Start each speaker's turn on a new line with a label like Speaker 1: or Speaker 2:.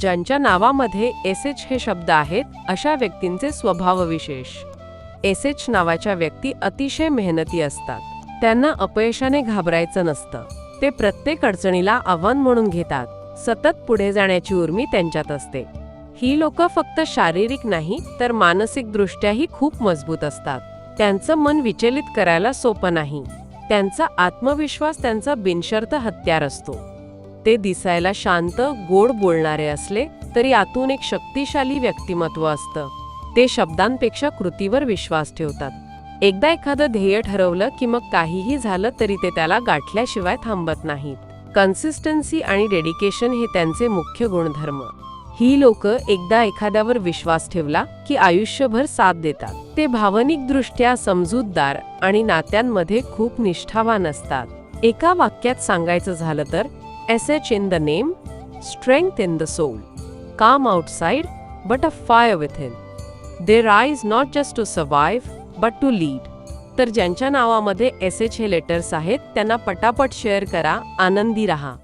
Speaker 1: ज्यांच्या नावामध्ये S H हे शब्द आहेत अशा व्यक्तींचे स्वभावविशेष. एस एच नावाच्या व्यक्ती अतिशय मेहनती असतात. त्यांना अपयशाने घाबरायचं नसतं. ते प्रत्येक अडचणीला आव्हान म्हणून घेतात. सतत पुढे जाण्याची उर्मी त्यांच्यात असते. ही लोक फक्त शारीरिक नाही तर मानसिकदृष्ट्याही खूप मजबूत असतात. त्यांचं मन विचलित करायला सोपं नाही. त्यांचा आत्मविश्वास त्यांचा बिनशर्त हत्यार असतो. ते दिसायला शांत गोड बोलणारे असले तरी आतून एक शक्तिशाली व्यक्तिमत्व असतं. ते शब्दांपेक्षा कृतीवर विश्वास ठेवतात. एकदा एखादं ध्येय ठरवलं की मग काहीही झालं तरी ते त्याला गाठल्याशिवाय थांबत नाहीत. कन्सिस्टन्सी आणि डेडिकेशन हे त्यांचे मुख्य गुणधर्म. ही लोक एकदा एखाद्यावर विश्वास ठेवला की आयुष्यभर साथ देतात. ते भावनिकदृष्ट्या समजूतदार आणि नात्यांमध्ये खूप निष्ठावान असतात. एका वाक्यात सांगायचं झालं तर S H in the name strength in the soul calm but but a fire within they rise not just to to but to lead तर ज्यांच्या नावामध्ये एस एच हे लेटर्स आहेत त्यांना पटापट शेअर करा आनंदी रहा.